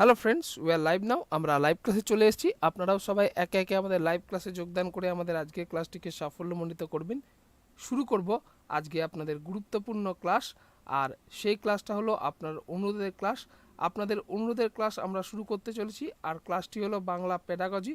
Hello friends we are live now আমরা live ক্লাসে চলে এসেছি। আপনারাও সবাই একে একে আমাদের লাইভ ক্লাসে যোগদান করে আমাদের আজকের ক্লাসটিকে সাফল্যমণ্ডিত করবেন। শুরু করব আজকে আপনাদের গুরুত্বপূর্ণ ক্লাস আর সেই ক্লাসটা হলো আপনার অনুরোধের ক্লাস আপনাদের অনুরোধের ক্লাস আমরা শুরু করতে চলেছি। আর ক্লাসটি হলো বাংলা পেডাগজি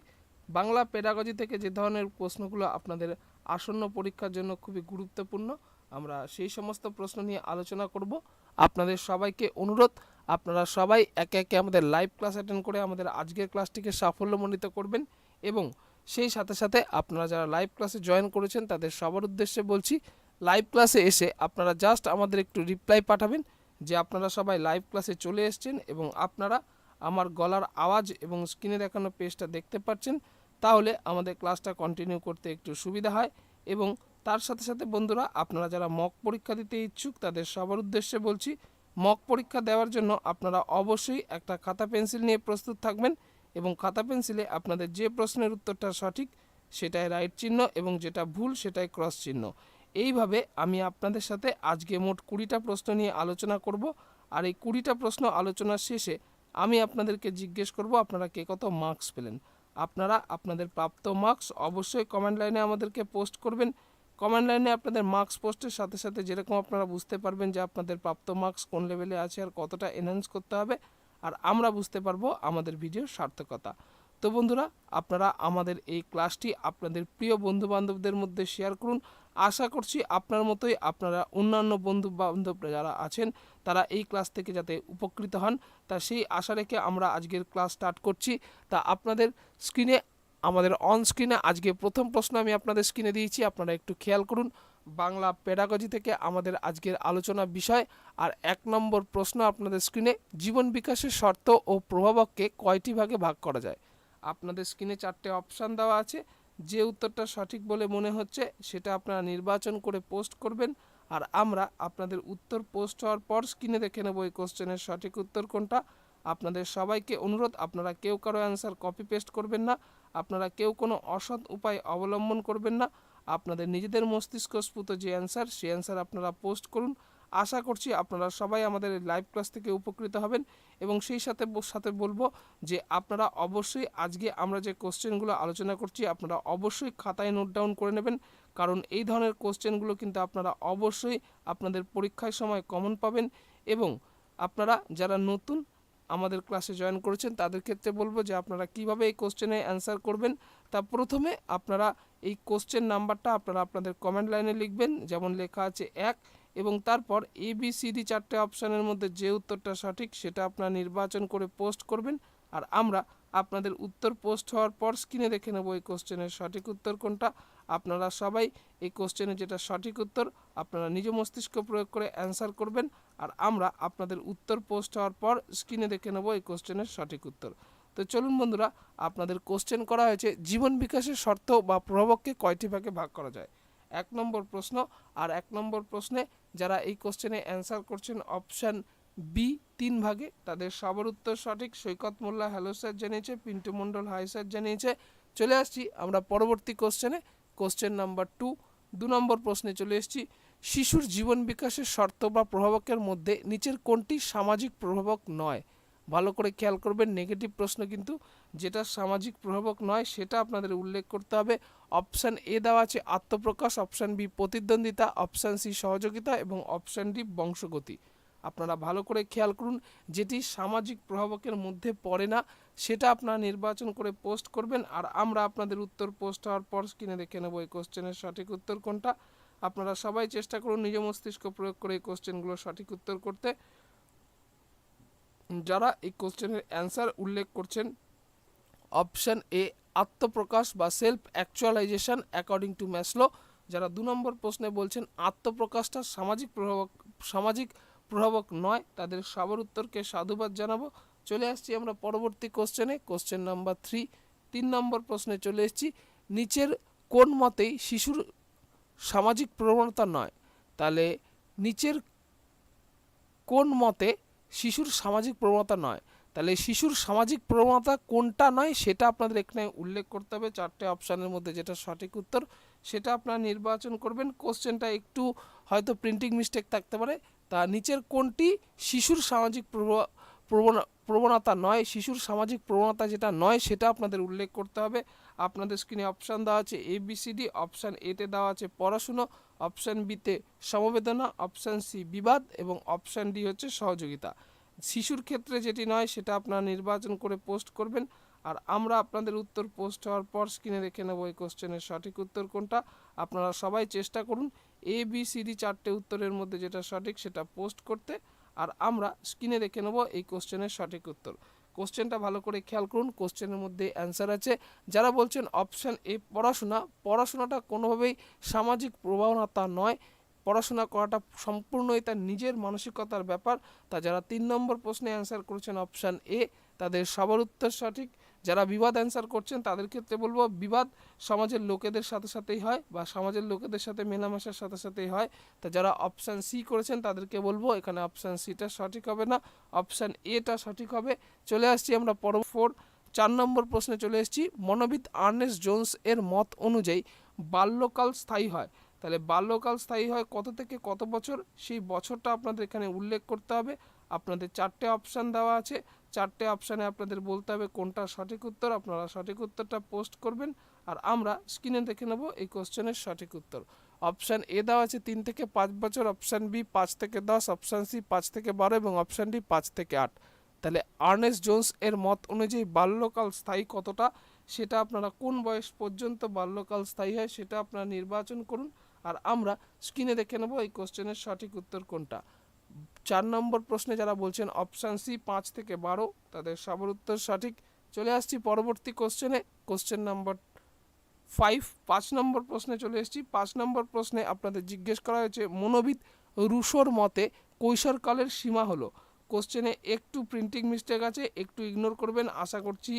বাংলা পেডাগজি থেকে যে ধরনের প্রশ্নগুলো আপনাদের আসন্ন পরীক্ষার জন্য খুবই গুরুত্বপূর্ণ, আমরা সেই সমস্ত প্রশ্ন নিয়ে আলোচনা করব। আপনাদের সবাইকে অনুরোধ আপনারা সবাই একে একে আমাদের লাইভ ক্লাস অ্যাটেন্ড করে আমাদের আজকের ক্লাসটিকে সাফল্যমণ্ডিত করবেন এবং সেই সাথে সাথে আপনারা যারা লাইভ ক্লাসে জয়েন করেছেন তাদের সবার উদ্দেশ্যে বলছি লাইভ ক্লাসে এসে আপনারা জাস্ট আমাদের একটু রিপ্লাই পাঠাবেন যে আপনারা সবাই লাইভ ক্লাসে চলে এসছেন এবং আপনারা আমার গলার আওয়াজ এবং স্ক্রিনে দেখানো পেজটা দেখতে পাচ্ছেন। তাহলে আমাদের ক্লাসটা কন্টিনিউ করতে একটু সুবিধা হয় এবং তার সাথে সাথে বন্ধুরা, আপনারা যারা মক পরীক্ষা দিতে ইচ্ছুক তাদের সবার উদ্দেশ্যে বলছি মক পরীক্ষা দেওয়ার জন্য আপনারা অবশ্যই একটা খাতা পেন্সিল নিয়ে প্রস্তুত থাকবেন এবং খাতা পেন্সিলে আপনাদের যে প্রশ্নের উত্তরটা সঠিক সেটাই রাইট চিহ্ন এবং যেটা ভুল সেটাই ক্রস চিহ্ন। এইভাবে আমি আপনাদের সাথে আজকে মোট কুড়িটা প্রশ্ন নিয়ে আলোচনা করব আর এই কুড়িটা প্রশ্ন আলোচনার শেষে আমি আপনাদেরকে জিজ্ঞেস করব আপনারা কে কত মার্কস পেলেন। আপনারা আপনাদের প্রাপ্ত মার্কস অবশ্যই কমেন্ট লাইনে আমাদেরকে পোস্ট করবেন কমেন্ট লাইনে আপনাদের মার্কস পোস্টের সাথে সাথে যেরকম আপনারা বুঝতে পারবেন যে আপনাদের প্রাপ্ত মার্কস কোন লেভেলে আছে আর কতটা এনহ্যান্স করতে হবে, আর আমরা বুঝতে পারব আমাদের ভিডিওর সার্থকতা। তো বন্ধুরা, আপনারা আমাদের এই ক্লাসটি আপনাদের প্রিয় বন্ধু বান্ধবদের মধ্যে শেয়ার করুন। আশা করছি আপনার মতোই আপনারা অন্যান্য বন্ধু বান্ধব যারা আছেন, তারা এই ক্লাস থেকে যাতে উপকৃত হন। তা সেই আশা রেখে আমরা আজকের ক্লাস স্টার্ট করছি। তা আপনাদের স্ক্রিনে আমাদের অন স্ক্রিনে আজকে প্রথম প্রশ্ন আমি আপনাদের স্ক্রিনে দিয়েছি। আপনারা একটু খেয়াল করুন। বাংলা পেডাগজি থেকে আমাদের আজকের আলোচনা বিষয় আর এক নম্বর প্রশ্ন আপনাদের স্ক্রিনে জীবন বিকাশের শর্ত ও প্রভাবককে কয়টি ভাগে ভাগ করা যায়? আপনাদের স্ক্রিনে চারটে অপশান দেওয়া আছে। যে উত্তরটা সঠিক বলে মনে হচ্ছে, সেটা আপনারা নির্বাচন করে পোস্ট করবেন। আর আমরা আপনাদের উত্তর পোস্ট হওয়ার পর স্ক্রিনে দেখে নেব এই কোশ্চেনের সঠিক উত্তর কোনটা। আপনাদের সবাইকে অনুরোধ, আপনারা কেউ কারও অ্যান্সার কপি পেস্ট করবেন না। আপনারা কেউ কোনো অসৎ উপায় অবলম্বন করবেন না। আপনাদের নিজেদের মস্তিষ্কস্ফূত যে অ্যান্সার সেই অ্যান্সার আপনারা পোস্ট করুন। আশা করছি আপনারা সবাই আমাদের লাইভ ক্লাস থেকে উপকৃত হবেন এবং সেই সাথে সাথে বলব যে আপনারা অবশ্যই আজকে আমরা যে কোশ্চেনগুলো আলোচনা করছি, আপনারা অবশ্যই খাতায় নোট ডাউন করে নেবেন। কারণ এই ধরনের কোশ্চেনগুলো কিন্তু আপনারা অবশ্যই আপনাদের পরীক্ষার সময় কমন পাবেন এবং আপনারা যারা নতুন আমাদের ক্লাসে জয়েন করেছেন, তাদের ক্ষেত্রে বলব যে আপনারা কীভাবে এই কোশ্চেনে অ্যান্সার করবেন? তা প্রথমে আপনারা এই কোশ্চেন নাম্বারটা আপনারা আপনাদের কমেন্ট লাইনে লিখবেন, যেমন লেখা আছে এক, এবং তারপর এ বি সি ডি চারটে অপশানের মধ্যে যে উত্তরটা সঠিক সেটা আপনারা নির্বাচন করে পোস্ট করবেন। আর আমরা আপনাদের উত্তর পোস্ট হওয়ার পর স্ক্রিনে দেখে নেব এই কোশ্চেনের সঠিক উত্তর কোনটা। আপনারা সবাই এই কোশ্চেনের যেটা সঠিক উত্তর আপনারা নিজ মস্তিষ্ক প্রয়োগ করে অ্যান্সার করবেন। আর আমরা আপনাদের উত্তর পোস্ট হওয়ার পর স্ক্রিনে দেখে নেব এই কোশ্চেনের সঠিক উত্তর। তো চলুন বন্ধুরা, আপনাদের কোশ্চেন করা হয়েছে, জীবন বিকাশের শর্ত বা প্রভাবককে কয়টি ভাগে ভাগ করা যায়? এক নম্বর প্রশ্ন, আর এক নম্বর প্রশ্নে যারা এই কোশ্চেনে অ্যান্সার করছেন অপশান বি তিন ভাগে, তাদের সবার উত্তর সঠিক। সৈকত মোল্লা হ্যালো স্যার জানিয়েছে। পিন্টু মণ্ডল হাই স্যার জানিয়েছে। চলে আসছি আমরা পরবর্তী কোশ্চেনে কোশ্চেন নাম্বার টু দু নম্বর প্রশ্নে চলে এসেছি। শিশুর জীবন বিকাশের শর্ত বা প্রভাবকের মধ্যে নিচের কোনটি সামাজিক প্রভাবক নয়? ভালো করে খেয়াল করবেন নেগেটিভ প্রশ্ন কিন্তু যেটা সামাজিক প্রভাবক নয় সেটা আপনাদের উল্লেখ করতে হবে। অপশান এ দেওয়া আছে আত্মপ্রকাশ অপশান বি প্রতিদ্বন্দ্বিতা অপশান সি সহযোগিতা এবং অপশান ডি বংশগতি। আপনারা ভালো করে খেয়াল করুন, যেটি সামাজিক প্রভাবকের মধ্যে পড়ে না, সেটা আপনারা নির্বাচন করে পোস্ট করবেন। আর আমরা আপনাদের উত্তর পোস্ট হওয়ার পর স্ক্রিনে দেখে নেব এই কোশ্চেনের সঠিক উত্তর কোনটা। আপনারা সবাই চেষ্টা করুন নিজ মস্তিষ্ক প্রয়োগ করে এই কোশ্চেনগুলো সঠিক উত্তর করতে। যারা এই কোশ্চেনের অ্যান্সার উল্লেখ করছেন অপশান এ আত্মপ্রকাশ বা self actualization according to Maslow যারা দু নম্বর প্রশ্নে বলছেন, আত্মপ্রকাশটা সামাজিক প্রভাবক, সামাজিক প্রভাবক নয়, তাদের সবার উত্তরকে সাধুবাদ জানাব। চলে আসছি আমরা পরবর্তী কোশ্চেনে কোশ্চেন নাম্বার থ্রি তিন নম্বর প্রশ্নে চলে এসেছি। নিচের কোন মতেই শিশুর সামাজিক প্রবণতা নয়? তাহলে নিচের কোন মতে শিশুর সামাজিক প্রবণতা নয়? তাহলে শিশুর সামাজিক প্রবণতা কোনটা নয়, সেটা আপনাদের এখানে উল্লেখ করতে হবে। চারটে অপশানের মধ্যে যেটা সঠিক উত্তর, সেটা আপনারা নির্বাচন করবেন। কোশ্চেনটা একটু হয়তো প্রিন্টিং মিস্টেক থাকতে পারে। তা নিচের কোনটি শিশুর সামাজিক প্রবণ- প্রবণতা নয়? শিশুর সামাজিক প্রবণতা যেটা নয়, সেটা আপনাদের উল্লেখ করতে হবে। আপনাদের স্ক্রিনে অপশান দেওয়া আছে A B C D option এতে দেওয়া আছে পড়াশুনো অপশান বিতে সমবেদনা অপশান সি বিবাদ এবং অপশান ডি হচ্ছে সহযোগিতা। শিশুর ক্ষেত্রে যেটি নয়, সেটা আপনারা নির্বাচন করে পোস্ট করবেন। আর আমরা আপনাদের উত্তর পোস্ট হওয়ার পর স্ক্রিনে রেখে নেব এই কোশ্চেনের সঠিক উত্তর কোনটা। আপনারা সবাই চেষ্টা করুন এ বি সি ডি চারটে উত্তরের মধ্যে যেটা সঠিক সেটা পোস্ট করতে আর আমরা স্ক্রিনে রেখে নেব এই কোশ্চেনের সঠিক উত্তর। কোশ্চেনটা ভালো করে খেয়াল করুন কোশ্চেনের মধ্যে অ্যান্সার আছে। যারা বলছেন অপশান এ পড়াশোনা, পড়াশোনাটা কোনোভাবেই সামাজিক প্রবণতা নয়। পড়াশোনা করাটা সম্পূর্ণই তার নিজের মানসিকতার ব্যাপার। তা যারা তিন নম্বর প্রশ্নে অ্যান্সার করেছেন অপশান এ তাদের সবার উত্তর সঠিক। যারা বিবাদ অ্যান্সার করছেন, তাদের ক্ষেত্রে বলব বিবাদ সমাজের লোকেদের সাথে সাথেই হয় বা সমাজের লোকেদের সাথে মেলামেশার সাথে সাথেই হয়। তা যারা অপশান সি করেছেন, তাদেরকে বলব এখানে অপশান সিটা সঠিক হবে না অপশান এটা সঠিক হবে। চলে আসছি আমরা পর ফোর চার নম্বর প্রশ্নে চলে এসেছি। মনোবিদ আর্নেস জোন্স এর মত অনুযায়ী বাল্যকাল স্থায়ী হয়। তাহলে বাল্যকাল স্থায়ী হয় কত থেকে কত বছর? সেই বছরটা আপনাদের এখানে উল্লেখ করতে হবে। আপনাদের চারটে অপশান দেওয়া আছে। চারটে অপশানে আপনাদের বলতে হবে কোনটা সঠিক উত্তর, আপনারা সঠিক উত্তরটা পোস্ট করবেন আর আমরা স্ক্রিনে দেখে নেব এই কোশ্চেনের সঠিক উত্তর। অপশান এ দেওয়া আছে তিন থেকে পাঁচ বছর অপশান বি পাঁচ থেকে দশ অপশান সি পাঁচ থেকে বারো এবং অপশান ডি পাঁচ থেকে আট। তাহলে আর্নেস্ট জোন্স এর মত অনুযায়ী বাল্যকাল স্থায়ী কতটা? সেটা আপনারা কোন বয়স পর্যন্ত বাল্যকাল স্থায়ী হয় সেটা আপনারা নির্বাচন করুন। আর আমরা স্ক্রিনে দেখে নেব এই কোশ্চেনের সঠিক উত্তর কোনটা। চার নম্বর প্রশ্নে যারা বলছেন অপশান সি পাঁচ থেকে বারো, তাদের সবার উত্তর সঠিক। চলে আসছি পরবর্তী কোশ্চেনে কোশ্চেন নাম্বার ফাইভ পাঁচ নম্বর প্রশ্নে চলে এসেছি। পাঁচ নম্বর প্রশ্নে আপনাদের জিজ্ঞেস করা হয়েছে, মনোবিদ রুশোর মতে কৈশোরকালের সীমা হলো? কোশ্চেনে একটু প্রিন্টিং মিস্টেক আছে, একটু ইগনোর করবেন। আশা করছি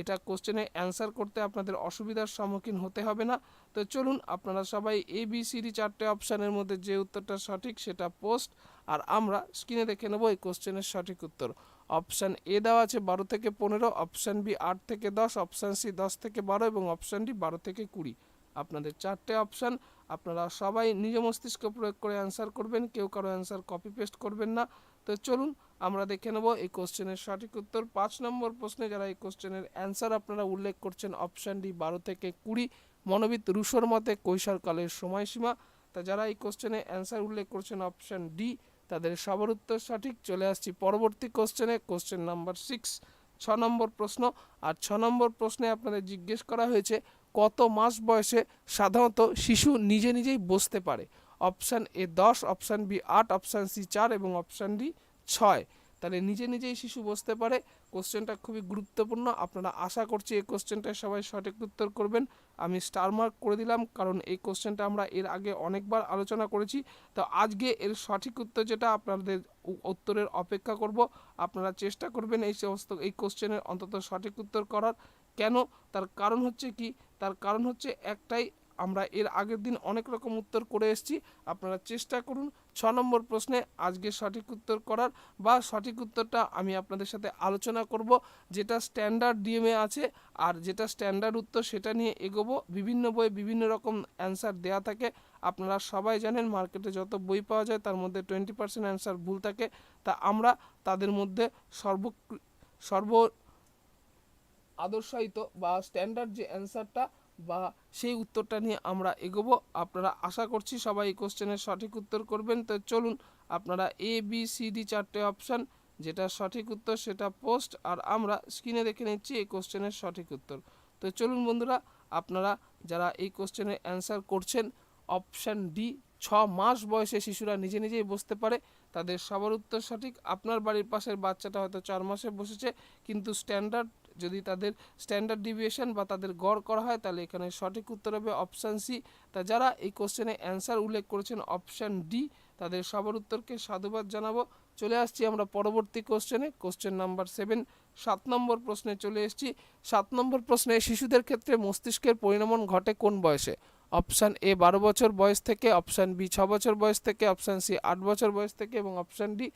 এটা কোশ্চেনে অ্যান্সার করতে আপনাদের অসুবিধার সম্মুখীন হতে হবে না। তো চলুন, আপনারা সবাই এ বি সি ডি চারটে অপশানের মধ্যে যে উত্তরটা সঠিক সেটা পোস্ট আর আমরা স্ক্রিনে দেখে নেব এই কোশ্চেনের সঠিক উত্তর। অপশান এ দেওয়া আছে বারো থেকে পনেরো অপশান বি আট থেকে দশ অপশান সি দশ থেকে বারো এবং অপশান ডি বারো থেকে কুড়ি। আপনাদের চারটে অপশান আপনারা সবাই নিজ মস্তিষ্ক প্রয়োগ করে অ্যান্সার করবেন, কেউ কারও অ্যান্সার কপি পেস্ট করবেন না। তো চলুন, আমরা দেখে নেব এই কোশ্চেনের সঠিক উত্তর। পাঁচ নম্বর প্রশ্নে যারা এই কোশ্চেনের অ্যান্সার আপনারা উল্লেখ করছেন অপশান ডি বারো থেকে কুড়ি। মনোবিদ রুশোর মতে কৈশোরকালের সময়সীমা। তা যারা এই কোশ্চেনে অ্যান্সার উল্লেখ করছেন অপশান ডি তাদের সবার উত্তর সঠিক, চলে আসছি পরবর্তী কোশ্চেনে কোশ্চেন নাম্বার সিক্স ছ নম্বর প্রশ্ন। আর ছ নম্বর প্রশ্নে আপনাদের জিজ্ঞেস করা হয়েছে, কত মাস বয়সে সাধারণত শিশু নিজে নিজেই বসতে পারে? অপশান এ দশ অপশান বি আট অপশান সি চার এবং অপশান ডি ছয়। তাহলে নিজে নিজেই শিশু বসতে পারে। কোশ্চেনটা খুবই গুরুত্বপূর্ণ। আপনারা আশা করছি এই কোশ্চেনটায় সবাই সঠিক উত্তর করবেন। আমি স্টার মার্ক করে দিলাম, কারণ এই কোশ্চেনটা আমরা এর আগে অনেকবার আলোচনা করেছি। তো আজকে এর সঠিক উত্তর যেটা, আপনাদের উত্তরের অপেক্ষা করব। আপনারা চেষ্টা করবেন এই সমস্ত, এই কোশ্চেনের অন্তত সঠিক উত্তর করার। কেন? তার কারণ হচ্ছে কি? তার কারণ হচ্ছে একটাই আমরা এর আগের দিন অনেক রকম উত্তর করে এসেছি। আপনারা চেষ্টা করুন ছ নম্বর প্রশ্নে আজকে সঠিক উত্তর করার বা সঠিক উত্তরটা আমি আপনাদের সাথে আলোচনা করব, যেটা স্ট্যান্ডার্ড ডিএমএ আছে আর যেটা স্ট্যান্ডার্ড উত্তর সেটা নিয়ে এগোবো। বিভিন্ন বইয়ে বিভিন্ন রকম অ্যান্সার দেয়া থাকে। আপনারা সবাই জানেন মার্কেটে যত বই পাওয়া যায় তার মধ্যে টোয়েন্টি পার্সেন্ট অ্যান্সার ভুল থাকে। তা আমরা তাদের মধ্যে সর্ব সর্ব আদর্শায়িত বা স্ট্যান্ডার্ড যে অ্যান্সারটা বা সেই উত্তরটা নিয়ে আমরা এগোবো। আপনারা আশা করছি সবাই এই কোশ্চেনের সঠিক উত্তর করবেন। তো চলুন, আপনারা এ বি সি ডি চারটে অপশান যেটা সঠিক উত্তর সেটা পোস্ট আর আমরা স্ক্রিনে দেখে নিচ্ছি এই কোশ্চেনের সঠিক উত্তর। তো চলুন বন্ধুরা, আপনারা যারা এই কোশ্চেনের অ্যান্সার করছেন অপশান ডি ছ মাস বয়সে শিশুরা নিজে নিজেই বসতে পারে, তাদের সবার উত্তর সঠিক। আপনার বাড়ির পাশের বাচ্চাটা হয়তো চার মাসে বসেছে, কিন্তু স্ট্যান্ডার্ড যদি তাদের স্ট্যান্ডার্ড ডিভিয়েশন বা তাদের গড় করা হয়, তাহলে এখানে সঠিক উত্তর হবে অপশান সি তা যারা এই কোশ্চেনে অ্যান্সার উল্লেখ করেছেন অপশান ডি তাদের সবার উত্তরকে সাধুবাদ জানাব। চলে আসছি আমরা পরবর্তী কোশ্চেনে কোশ্চেন নাম্বার সেভেন সাত নম্বর প্রশ্নে চলে এসেছি। সাত নম্বর প্রশ্নে, শিশুদের ক্ষেত্রে মস্তিষ্কের পরিণমন ঘটে কোন বয়সে? অপশান এ বারো বছর বয়স থেকে অপশান বি ছ বছর বয়স থেকে অপশান সি আট বছর বয়স থেকে, এবং অপশান ডি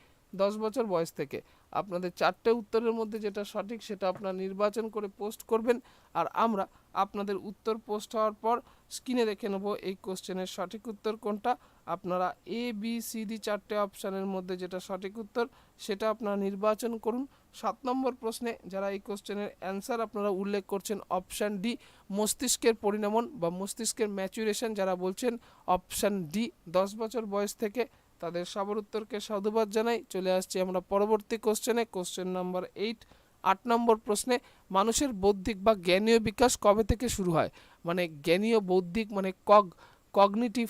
দশ বছর বয়স থেকে। আপনাদের চারটে উত্তরের মধ্যে যেটা সঠিক সেটা আপনারা নির্বাচন করে পোস্ট করবেন আর আমরা আপনাদের উত্তর পোস্ট হওয়ার পর স্ক্রিনে দেখে নেব এই কোশ্চেনের সঠিক উত্তর কোনটা। আপনারা এ বি সি ডি চারটে অপশানের মধ্যে যেটা সঠিক উত্তর সেটা আপনারা নির্বাচন করুন। সাত নম্বর প্রশ্নে যারা এই কোশ্চেনের অ্যান্সার আপনারা উল্লেখ করছেন অপশান ডি, মস্তিষ্কের পরিণমন বা মস্তিষ্কের ম্যাচুরেশন যারা বলছেন, অপশান ডি, দশ বছর বয়স থেকে তাদের সবার উত্তরকে সাধুবাদ জানাই। চলে আসছি আমরা পরবর্তী কোশ্চেনে কোশ্চেন নাম্বার এইট আট নম্বর প্রশ্নে, মানুষের বৌদ্ধিক বা জ্ঞানীয় বিকাশ কবে থেকে শুরু হয়? মানে জ্ঞানীয় বৌদ্ধিক মানে কগ কগনিটিভ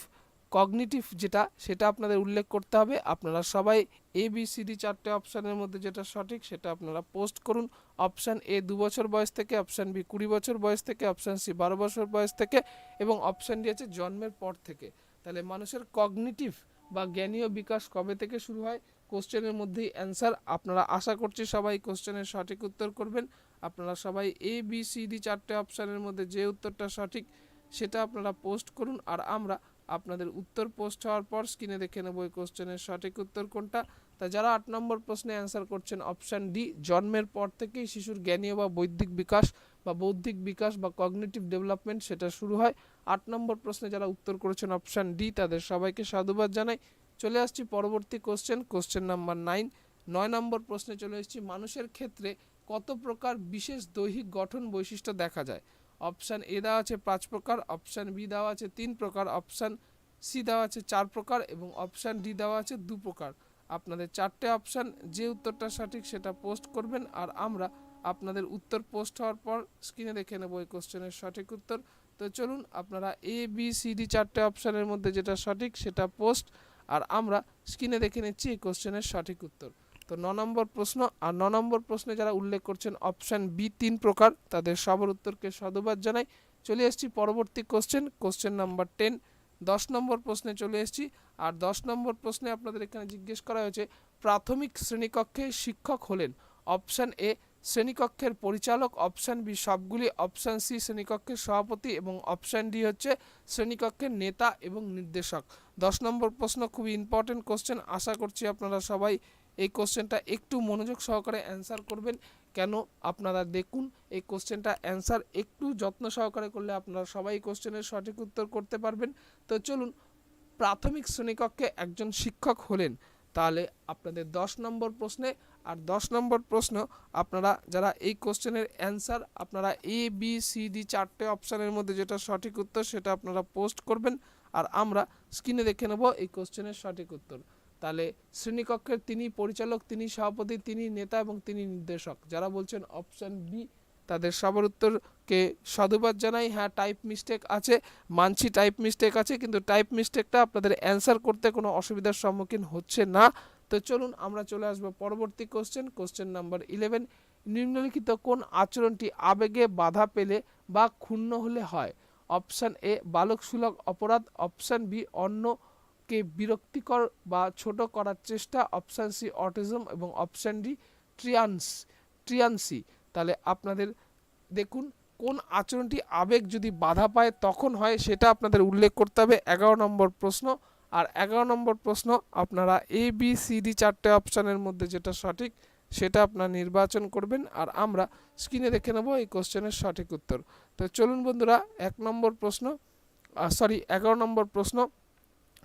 কগনিটিভ যেটা, সেটা আপনাদের উল্লেখ করতে হবে। আপনারা সবাই এ বি সি ডি চারটে অপশানের মধ্যে যেটা সঠিক, সেটা আপনারা পোস্ট করুন। অপশান এ দু বছর বয়স থেকে অপশান বি কুড়ি বছর বয়স থেকে অপশান সি বারো বছর বয়স থেকে এবং অপশান ডি আছে জন্মের পর থেকে। তাহলে মানুষের কগনিটিভ বা জ্ঞানীয় বিকাশ কবে থেকে শুরু হয়? কোশ্চেনের মধ্যেই অ্যান্সার আপনারা আশা করছি সবাই কোশ্চেনের সঠিক উত্তর করবেন। আপনারা সবাই এ বি সি ডি চারটে অপশানের মধ্যে যে উত্তরটা সঠিক সেটা আপনারা পোস্ট করুন আর আমরা আপনাদের উত্তর পোস্ট হওয়ার পর স্ক্রিনে দেখে নেব এই কোশ্চেনের সঠিক উত্তর কোনটা। তা যারা আট নম্বর প্রশ্নে অ্যান্সার করছেন অপশান ডি জন্মের পর থেকেই শিশুর জ্ঞানীয় বা বৈদিক বিকাশ বা বৌদ্ধিক বিকাশ বা কগনিটিভ ডেভেলপমেন্ট সেটা শুরু হয়। আট নম্বর প্রশ্নে যারা উত্তর করেছেন অপশান ডি তাদের সবাইকে সাধুবাদ জানাই। চলে আসছি পরবর্তী কোশ্চেন কোশ্চেন নাম্বার নাইন নয় নম্বর প্রশ্নে চলে এসেছি, মানুষের ক্ষেত্রে কত প্রকার বিশেষ দৈহিক গঠন বৈশিষ্ট্য দেখা যায়? অপশান এ দেওয়া আছে পাঁচ প্রকার অপশান বি দেওয়া আছে তিন প্রকার অপশান সি দেওয়া আছে চার প্রকার এবং অপশান ডি দেওয়া আছে দু প্রকার। আপনাদের চারটে অপশান যে উত্তরটা সঠিক সেটা পোস্ট করবেন আর আমরা আপনাদের উত্তর পোস্ট হওয়ার পর স্ক্রিনে দেখে নেব এই কোশ্চেনের সঠিক উত্তর। তো চলুন আপনারা এ বি সি ডি চারটে অপশানের মধ্যে যেটা সঠিক সেটা পোস্ট আর আমরা স্ক্রিনে দেখে নিচ্ছি এই কোশ্চেনের সঠিক উত্তর। তো ন নম্বর প্রশ্ন আর ন নম্বর প্রশ্নে যারা উল্লেখ করছেন অপশান বি তিন প্রকার তাদের সবার উত্তরকে সাধুবাদ জানাই। চলে এসেছি পরবর্তী কোশ্চেন কোশ্চেন নাম্বার টেন দশ নম্বর প্রশ্নে চলে এসেছি আর দশ নম্বর প্রশ্নে আপনাদের এখানে জিজ্ঞেস করা হয়েছে, প্রাথমিক শ্রেণীকক্ষে শিক্ষক হলেন। অপশান এ শ্রেণীকক্ষের পরিচালক অপশান বি। সবগুলি অপশান সি শ্রেণীকক্ষের সভাপতি এবং অপশান ডি হচ্ছে শ্রেণীকক্ষের নেতা এবং নির্দেশক। দশ নম্বর প্রশ্ন, খুবই ইম্পর্টেন্ট কোশ্চেন আশা করছি আপনারা সবাই এই কোশ্চেনটা একটু মনোযোগ সহকারে অ্যান্সার করবেন। কেন আপনারা দেখুন, এই কোশ্চেনটা অ্যান্সার একটু যত্ন সহকারে করলে আপনারা সবাই কোশ্চেনের সঠিক উত্তর করতে পারবেন। তো চলুন, প্রাথমিক শ্রেণীকক্ষে একজন শিক্ষক হলেন। তাহলে আপনাদের দশ নম্বর প্রশ্নে আর দশ নম্বর প্রশ্ন, আপনারা যারা এই কোশ্চেনের অ্যান্সার, আপনারা এ বি সি ডি চারটে অপশানের মধ্যে যেটা সঠিক উত্তর সেটা আপনারা পোস্ট করবেন আর আমরা স্ক্রিনে দেখে নেব এই কোশ্চেনের সঠিক উত্তর। তাহলে শ্রেণীকক্ষের তিনি পরিচালক, তিনি সভাপতি, তিনি নেতা এবং তিনি নির্দেশক। যারা বলছেন অপশান বি তাদের সবার উত্তরকে সাধুবাদ জানাই। হ্যাঁ টাইপ মিস্টেক আছে, মানছি টাইপ মিস্টেক আছে, কিন্তু টাইপ মিস্টেকটা আপনাদের অ্যান্সার করতে কোনো অসুবিধার সম্মুখীন হচ্ছে না। তো চলুন আমরা চলে আসব পরবর্তী কোশ্চেন কোশ্চেন নাম্বার ইলেভেন নিম্নলিখিত কোন আচরণটি আবেগে বাধা পেলে বা ক্ষুণ্ণ হলে হয়? অপশান এ বালক সুলভ অপরাধ। অপশান বি অন্যকে বিরক্তিকর বা ছোট করার চেষ্টা। অপশান সি অটিজম এবং অপশান ডি ট্রিয়ান্স ট্রিয়ান্সি তাহলে আপনাদের দেখুন, কোন আচরণটি আবেগ যদি বাধা পায় তখন হয় সেটা আপনাদের উল্লেখ করতে হবে। এগারো নম্বর প্রশ্ন আর এগারো নম্বর প্রশ্ন, আপনারা এ বি সি ডি চারটে অপশানের মধ্যে যেটা সঠিক সেটা আপনারা নির্বাচন করবেন আর আমরা স্ক্রিনে দেখে নেব এই কোশ্চেনের সঠিক উত্তর। তো চলুন বন্ধুরা, এক নম্বর প্রশ্ন সরি এগারো নম্বর প্রশ্ন।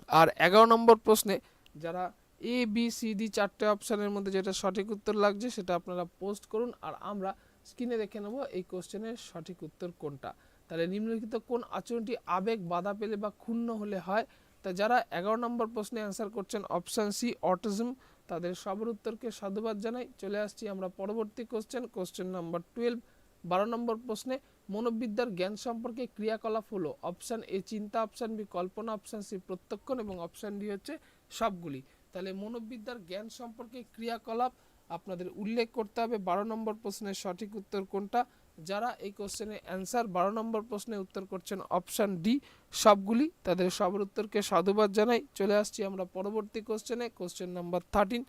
আর এগারো নম্বর প্রশ্নে যারা এ বি সি ডি চারটে অপশানের মধ্যে যেটা সঠিক উত্তর লাগছে সেটা আপনারা পোস্ট করুন আর আমরা স্ক্রিনে দেখে নেব এই কোশ্চেনের সঠিক উত্তর কোনটা। তাহলে নিম্নলিখিত কোন আচরণটি আবেগ, বাধা পেলে বা ক্ষুণ্ণ হলে হয় তা যারা এগারো নম্বর প্রশ্নে অ্যান্সার করছেন অপশান সি অটিজম তাদের সবার উত্তরকে সাধুবাদ জানাই। চলে আসছি আমরা পরবর্তী কোশ্চেন কোশ্চেন নাম্বার টুয়েলভ বারো নম্বর প্রশ্নে, মনোবিদ্যার জ্ঞান সম্পর্কে ক্রিয়াকলাপ হলো। অপশান এ চিন্তা অপশান বি কল্পনা অপশান সি প্রত্যক্ষণ এবং অপশান ডি হচ্ছে সবগুলি। তাহলে মনোবিদ্যার জ্ঞান সম্পর্কে ক্রিয়াকলাপ আপনাদের উল্লেখ করতে হবে। বারো নম্বর প্রশ্নের সঠিক উত্তর কোনটা? যারা এই কোশ্চেনের অ্যান্সার বারো নম্বর প্রশ্নে উত্তর করছেন অপশান ডি, সবগুলি তাদের সবার উত্তরকে সাধুবাদ জানাই। চলে আসছি আমরা পরবর্তী কোশ্চেনে, কোশ্চেন নাম্বার থার্টিন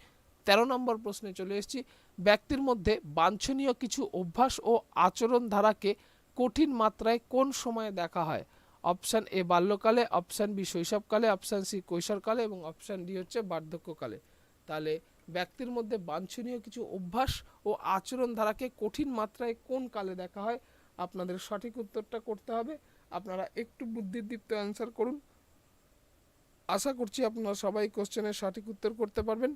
তেরো নম্বর প্রশ্নে চলে এসেছি। ব্যক্তির মধ্যে বাঞ্ছনীয় কিছু অভ্যাস ও আচরণ ধারাকে কঠিন মাত্রায় কোন সময়ে দেখা হয়? অপশান এ বাল্যকালে, অপশান বি শৈশবকালে, অপশান সি কৈশোরকালে এবং অপশান ডি হচ্ছে বার্ধক্যকালে। তাহলে ব্যক্তির মধ্যে বাঞ্ছনীয় কিছু অভ্যাস ও আচরণ ধারাকে কঠিন মাত্রায় কোন কালে দেখা হয়? আপনাদের সঠিক উত্তরটা করতে হবে। আপনারা একটু বুদ্ধিদীপ্ত অ্যান্সার করুন। আশা করছি আপনারা সবাই কোশ্চেনের সঠিক উত্তর করতে পারবেন।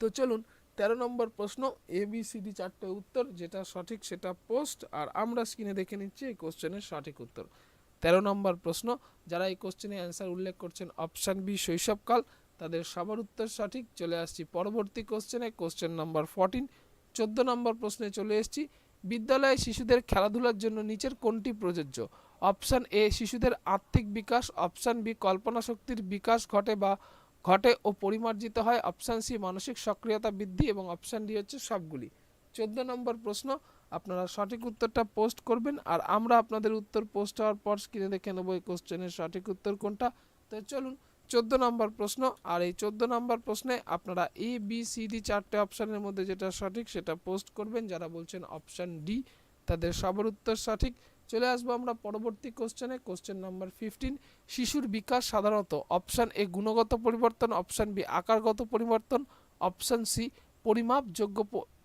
তো চলুন, তেরো নম্বর প্রশ্ন এ বি সি ডি চারটে উত্তর, যেটা সঠিক সেটা পোস্ট আর আমরা স্ক্রিনে দেখে নিচ্ছি এই কোশ্চেনের সঠিক উত্তর। তেরো নম্বর প্রশ্ন, যারা এই কোশ্চেনে অ্যান্সার উল্লেখ করছেন অপশান বি শৈশবকাল, তাদের সবার উত্তর সঠিক। চলে আসছি পরবর্তী কোশ্চেনে কোশ্চেন নম্বর ফোরটিন চোদ্দ নম্বর প্রশ্নে চলে এসেছি। বিদ্যালয়ে শিশুদের খেলাধুলার জন্য নিচের কোনটি প্রযোজ্য? অপশান এ, শিশুদের আর্থিক বিকাশ। অপশান বি কল্পনা শক্তির বিকাশ ঘটে বা ঘটে ও পরিমার্জিত হয়। অপশান সি, মানসিক সক্রিয়তা বৃদ্ধি এবং অপশান ডি হচ্ছে সবগুলি। চোদ্দ নম্বর প্রশ্ন, আপনারা সঠিক উত্তরটা পোস্ট করবেন আর আমরা আপনাদের উত্তর পোস্ট হওয়ার পর স্ক্রিনে দেখে নেব এই কোশ্চেনের সঠিক উত্তর কোনটা। তো চলুন চোদ্দ নম্বর প্রশ্ন, আর এই চোদ্দ নম্বর প্রশ্নে আপনারা এ বি সি ডি চারটে অপশানের মধ্যে যেটা সঠিক সেটা পোস্ট করবেন। যারা বলছেন অপশান ডি তাদের সবার উত্তর সঠিক। চলে আসব আমরা পরবর্তী কোশ্চেনে কোশ্চেন নাম্বার ফিফটিন শিশুর বিকাশ সাধারণত অপশান এ গুণগত পরিবর্তন অপশান বি আকারগত পরিবর্তন অপশান সি পরিমাপযোগ্য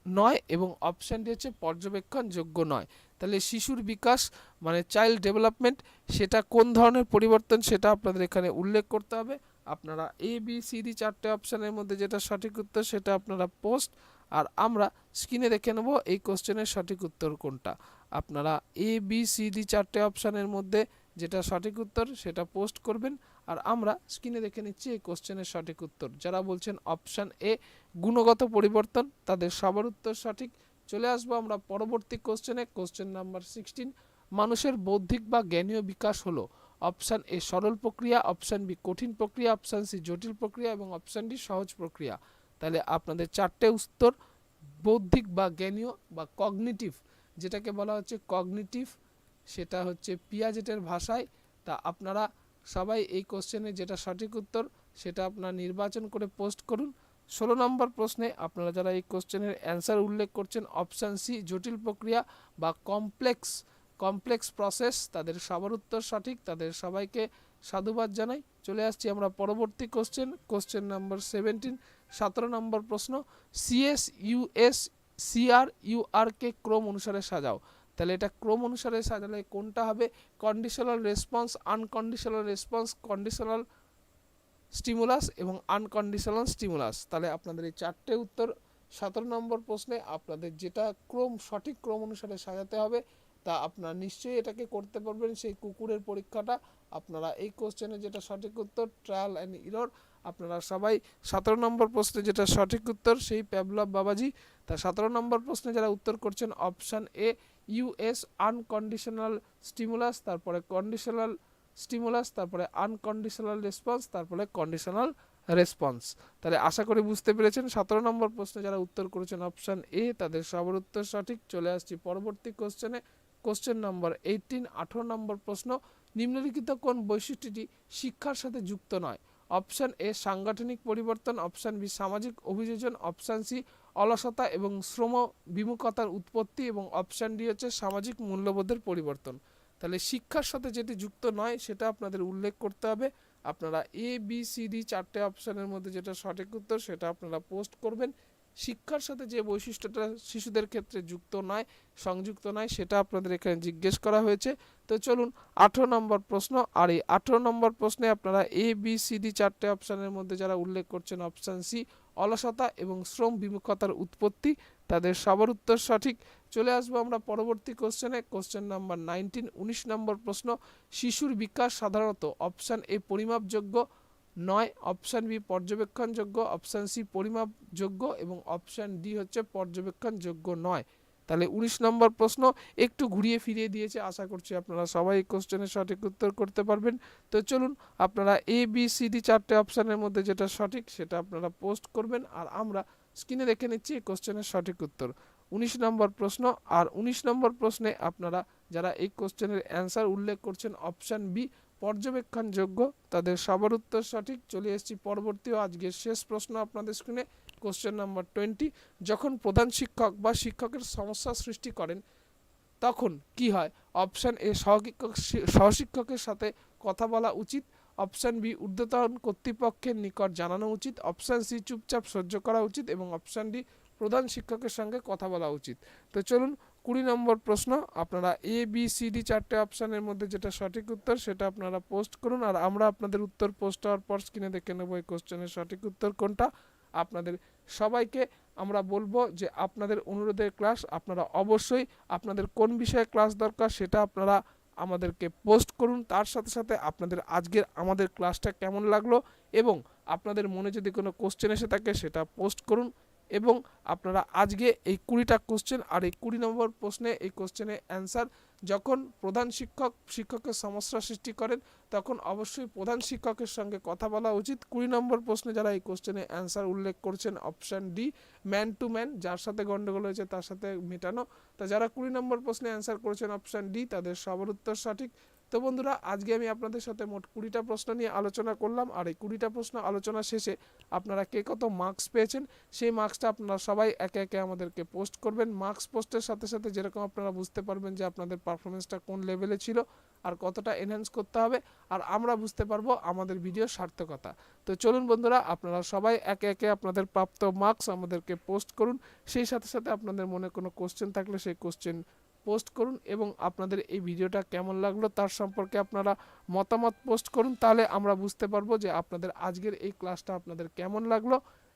নয় এবং অপশান ডি হচ্ছে পর্যবেক্ষণযোগ্য নয়। তাহলে শিশুর বিকাশ মানে চাইল্ড ডেভেলপমেন্ট সেটা কোন ধরনের পরিবর্তন সেটা আপনাদের এখানে উল্লেখ করতে হবে। আপনারা এ বি সি ডি চারটে অপশানের মধ্যে যেটা সঠিক উত্তর সেটা আপনারা পোস্ট আর আমরা স্ক্রিনে দেখে নেব এই কোশ্চেনের সঠিক উত্তর কোনটা। আপনারা এ বি সি ডি চারটে অপশানের মধ্যে যেটা সঠিক উত্তর সেটা পোস্ট করবেন। আর আমরা স্ক্রিনে দেখে নিচ্ছি এই কোশ্চেনের সঠিক উত্তর। যারা বলছেন অপশান এ, গুণগত পরিবর্তন, তাদের সবার উত্তর সঠিক। চলে আসব আমরা পরবর্তী কোশ্চেনে। কোশ্চেন নাম্বার সিক্সটিন, মানুষের বৌদ্ধিক বা জ্ঞানীয় বিকাশ হলো। অপশান এ, সরল প্রক্রিয়া, অপশান বি, কঠিন প্রক্রিয়া, অপশান সি, জটিল প্রক্রিয়া এবং অপশান ডি, সহজ প্রক্রিয়া। তাহলে আপনাদের চারটে উত্তর, বৌদ্ধিক বা জ্ঞানীয় বা কগনিটিভ। যেটাকে বলা হচ্ছে কগনিটিভ, সেটা হচ্ছে পিয়াজেটের ভাষায়। তা আপনারা সবাই এই কোশ্চেনের যেটা সঠিক উত্তর, সেটা আপনারা নির্বাচন করে পোস্ট করুন। ষোলো নম্বর প্রশ্নে আপনারা যারা এই কোশ্চেনের অ্যান্সার উল্লেখ করছেন অপশান সি জটিল প্রক্রিয়া বা কমপ্লেক্স কমপ্লেক্স প্রসেস তাদের সবার উত্তর সঠিক, তাদের সবাইকে সাধুবাদ জানাই। চলে আসছি আমরা পরবর্তী কোশ্চেন কোশ্চেন নাম্বার সেভেন্টিন সতেরো নম্বর প্রশ্ন সিএস ইউএস সিআর ইউআরকে ক্রম অনুসারে সাজাও। তাহলে এটা ক্রম অনুসারে সাজালে কোনটা হবে? Conditional response unconditional response conditional stimulus এবং আনকন্ডিশনাল স্টিমুলাস তাহলে আপনাদের এই চারটে উত্তর, সতেরো নম্বর প্রশ্নে আপনাদের যেটা ক্রম, সঠিক ক্রম অনুসারে সাজাতে হবে, তা আপনারা নিশ্চয়ই এটাকে করতে পারবেন সেই কুকুরের পরীক্ষাটা। আপনারা এই কোশ্চেনে যেটা সঠিক উত্তর ট্রায়াল অ্যান্ড ইরর আপনারা সবাই সতেরো নম্বর প্রশ্নে যেটা সঠিক উত্তর, সেই প্যাবলভ বাবাজি। তা সতেরো নম্বর প্রশ্নে যারা উত্তর করছেন option A US unconditional stimulus তারপরে কন্ডিশনাল স্টিমুলাস তারপরে আনকন্ডিশনাল রেসপন্স তারপরে কন্ডিশনাল রেসপন্স তাহলে আশা করি বুঝতে পেরেছেন। সতেরো নম্বর প্রশ্নে যারা উত্তর করেছেন অপশান এ তাদের সবার উত্তর সঠিক। চলে আসছি পরবর্তী কোশ্চেনে কোশ্চেন নম্বর এইটিন আঠারো নম্বর প্রশ্ন, নিম্নলিখিত কোন বৈশিষ্ট্যটি শিক্ষার সাথে যুক্ত নয়? অপশান এ সাংগঠনিক পরিবর্তন অপশান বি সামাজিক অভিযোজন অপশান সি অলসতা এবং শ্রম বিমুখতার উৎপত্তি এবং অপশান ডি হচ্ছে সামাজিক মূল্যবোধের পরিবর্তন। তাহলে শিক্ষার সাথে যেটি যুক্ত নয়, সেটা আপনাদের উল্লেখ করতে হবে। আপনারা এ বি সি ডি চারটে অপশানের মধ্যে যেটা সঠিক উত্তর, সেটা আপনারা পোস্ট করবেন। শিক্ষার সাথে যে বৈশিষ্ট্যটা শিশুদের ক্ষেত্রে যুক্ত নয়, সংযুক্ত নয়, সেটা আপনাদের এখানে জিজ্ঞেস করা হয়েছে। তো চলুন, আঠেরো নম্বর প্রশ্ন। আর এই আঠেরো নম্বর প্রশ্নে আপনারা এ বি সি ডি চারটে অপশানের মধ্যে যারা উল্লেখ করছেন অপশান সি অলসতা এবং শ্রম বিমুখতার উৎপত্তি তাদের সবার উত্তর সঠিক। চলে আসব আমরা পরবর্তী কোশ্চেনে কোশ্চেন নাম্বার নাইনটিন উনিশ নম্বর প্রশ্ন। শিশুর বিকাশ সাধারণত অপশান এ পরিমাপযোগ্য, নয় অপশান বি পর্যবেক্ষণযোগ্য অপশান সি পরিমাপযোগ্য এবং অপশান ডি হচ্ছে পর্যবেক্ষণযোগ্য নয়। তাহলে উনিশ নম্বর প্রশ্ন একটু ঘুরিয়ে ফিরিয়ে দিয়েছে। আশা করছি আপনারা সবাই কোশ্চেনের সঠিক উত্তর করতে পারবেন। তো চলুন, আপনারা এ বি সি ডি চারটে অপশানের মধ্যে যেটা সঠিক সেটা আপনারা পোস্ট করবেন আর আমরা স্ক্রিনে দেখে নিচ্ছি এই কোশ্চেনের সঠিক উত্তর। উনিশ নম্বর প্রশ্ন, আর উনিশ নম্বর প্রশ্নে আপনারা যারা এই কোশ্চেনের অ্যান্সার উল্লেখ করছেন অপশান বি পর্যবেক্ষণযোগ্য। তাদের সবার উত্তর সঠিক। চলে এসেছি পরবর্তী আজকের শেষ প্রশ্ন আপনাদের স্ক্রিনে কোশ্চেন নাম্বার টোয়েন্টি যখন প্রধান শিক্ষক বা শিক্ষকের সমস্যা সৃষ্টি করেন, তখন কি হয়? অপশান এ সহশিক্ষক সহশিক্ষকের সাথে কথা বলা উচিত। অপশান বি ঊর্ধ্বতন কর্তৃপক্ষের নিকট জানানো উচিত। অপশান সি চুপচাপ সহ্য করা উচিত। এবং অপশান ডি প্রধান শিক্ষকের সঙ্গে কথা বলা উচিত। তো চলুন কুড়ি নম্বর প্রশ্ন, আপনারা এ বি সি ডি চারটে অপশানের মধ্যে যেটা সঠিক উত্তর সেটা আপনারা পোস্ট করুন আর আমরা আপনাদের উত্তর পোস্ট হওয়ার পর স্ক্রিনে দেখে নেব এই কোশ্চেনের সঠিক উত্তর কোনটা। আপনাদের সবাইকে আমরা বলব যে আপনাদের অনুরোধের ক্লাস আপনারা অবশ্যই আপনাদের কোন বিষয়ে ক্লাস দরকার সেটা আপনারা আমাদেরকে পোস্ট করুন। তার সাথে সাথে আপনাদের আজকের আমাদের ক্লাসটা কেমন লাগল এবং আপনাদের মনে যদি কোনো কোশ্চেন এসে থাকে সেটা পোস্ট করুন। এবং আপনারা আজকে এই কুড়িটা কোশ্চেন আর এই কুড়ি নম্বর প্রশ্নে এই কোশ্চেনে অ্যান্সার যখন প্রধান শিক্ষক শিক্ষকের সমস্যা সৃষ্টি করেন, তখন অবশ্যই প্রধান শিক্ষকের সঙ্গে কথা বলা উচিত। কুড়ি নম্বর প্রশ্নে যারা এই কোশ্চেনে অ্যান্সার উল্লেখ করছেন option D man to man যার সাথে গন্ডগোল হয়েছে তার সাথে মেটানো। তা যারা কুড়ি নম্বর প্রশ্নে অ্যান্সার করেছেন অপশান ডি তাদের সবার উত্তর সঠিক। তো বন্ধুরা, আজকে আমি আপনাদের সাথে মোট কুড়িটা প্রশ্ন নিয়ে আলোচনা করলাম। আর এই কুড়িটা প্রশ্ন আলোচনা শেষে আপনারা কে কত মার্কস পেয়েছেন, সেই মার্কসটা আপনারা সবাই একে একে আমাদেরকে পোস্ট করবেন। মার্কস পোস্টের সাথে সাথে যেরকম আপনারা বুঝতে পারবেন যে আপনাদের পারফরমেন্সটা কোন লেভেলে ছিল আর কতটা এনহ্যান্স করতে হবে আর আমরা বুঝতে পারব আমাদের ভিডিওর সার্থকতা। তো চলুন বন্ধুরা, আপনারা সবাই একে একে আপনাদের প্রাপ্ত মার্কস আমাদেরকে পোস্ট করুন। সেই সাথে সাথে আপনাদের মনে কোনো কোশ্চেন থাকলে সেই কোশ্চেন পোস্ট করুন এবং আপনাদের এই ভিডিওটা কেমন লাগল তার সম্পর্কে আপনারা মতামত পোস্ট করুন, তাহলে আমরা বুঝতে পারব যে আপনাদের আজকের এই ক্লাসটা আপনাদের কেমন লাগল।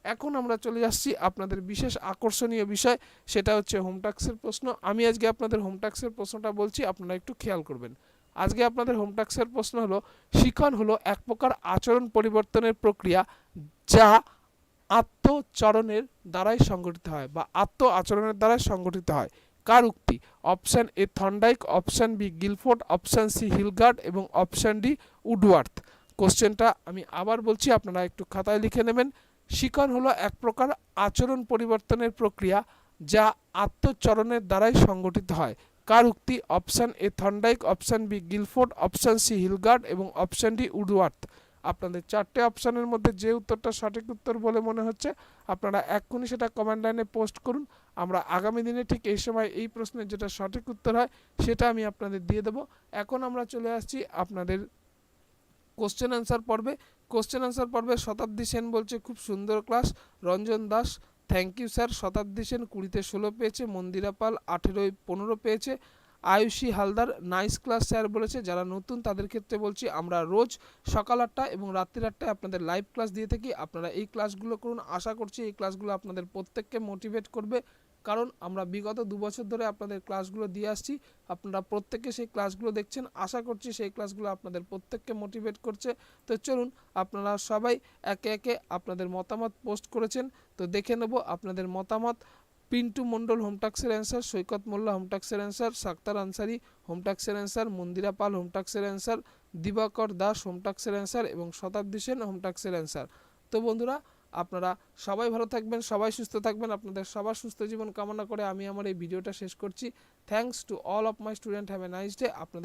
এখন আমরা চলে যাচ্ছি আপনাদের বিশেষ আকর্ষণীয় বিষয়, সেটা হচ্ছে হোম ট্যাক্সের প্রশ্ন। আমি আজকে আপনাদের হোম ট্যাক্সের প্রশ্নটা বলছি, আপনারা একটু খেয়াল করবেন। আজকে আপনাদের হোম ট্যাক্সের প্রশ্ন হলো, শিখন হলো এক প্রকার আচরণ পরিবর্তনের প্রক্রিয়া যা আত্মচরণের দ্বারাই সংগঠিত হয় বা আত্ম আচরণের দ্বারাই সংগঠিত হয়। কার উক্তি? Option A Thorndike, option B Guilford, option C Hilgard এবং অপশান ডি উডওয়ার্থ। কোশ্চেনটা আমি আবার বলছি, আপনারা একটু খাতায় লিখে নেবেন। শিকন হলো এক প্রকার আচরণ পরিবর্তনের প্রক্রিয়া যা আত্মচরণের দ্বারাই সংগঠিত হয়। কার উক্তি? Option A Thorndike, option B Guilford, option C Hilgard এবং অপশান ডি উডওয়ার্থ। আপনাদের চারটে অপশানের মধ্যে যে উত্তরটা সঠিক উত্তর বলে মনে হচ্ছে, আপনারা এক্ষুনি সেটা কমেন্ট লাইনে পোস্ট করুন। আমরা আগামী দিনে ঠিক এই সময় এই প্রশ্নের যেটা সঠিক উত্তর হয়, সেটা আমি আপনাদের দিয়ে দেবো। এখন আমরা চলে আসছি আপনাদের কোশ্চেন অ্যান্সার পর্বে। কোশ্চেন অ্যান্সার পর্বে শতাব্দী সেন বলছে, খুব সুন্দর class Ranjan Das thank you sir Shatabdi Sen কুড়িতে ষোলো পেয়েছে মন্দিরা পাল আঠেরোয় পনেরো পেয়েছে। Ayushi Haldar nice class sir বলেছে, যারা নতুন তাদের ক্ষেত্রে বলছি আমরা রোজ সকাল আটটা এবং রাত্রির আটটায় আপনাদের লাইভ ক্লাস দিয়ে থাকি। আপনারা এই ক্লাসগুলো করুন। আশা করছি এই ক্লাসগুলো আপনাদের প্রত্যেককে মোটিভেট করবে। কারণ আমরা বিগত দু বছর ধরে আপনাদের ক্লাসগুলো দিয়ে আসছি। আপনারা প্রত্যেকে সেই ক্লাসগুলো দেখছেন। আশা করছি সেই ক্লাসগুলো আপনাদের প্রত্যেককে মোটিভেট করছে। তো চলুন, আপনারা সবাই একে একে আপনাদের মতামত পোস্ট করেছেন। তো দেখে নেব আপনাদের মতামত। পিন্টু মণ্ডল হোমটাক্সের অ্যান্সার, সৈকত মোল্লা হোমটাক্সের অ্যান্সার, সাক্তার আনসারি হোমটাক্সের অ্যান্সার, মন্দিরা পাল হোমটাক্সের অ্যান্সার, দিবাকর দাস হোমটাক্সের অ্যান্সার এবং শতাব্দী সেন হোমটাক্সের অ্যান্সার। তো বন্ধুরা, আপনারা সবাই ভালো থাকবেন, সবাই সুস্থ থাকবেন, আপনাদের সবার সুস্থ জীবন কামনা করে আমি আমার এই ভিডিওটা শেষ করছি। Thanks to all of my student have a nice day আপনাদের